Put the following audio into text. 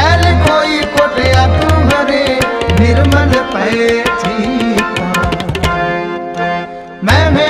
ਮੈਲ ਕੋਈ ਕੋਟਿਆ ਤੂੰ ਹਰੇ ਨਿਰਮਲ ਪਏ ਠੀਕਾ ਮੈਂ ਮੇ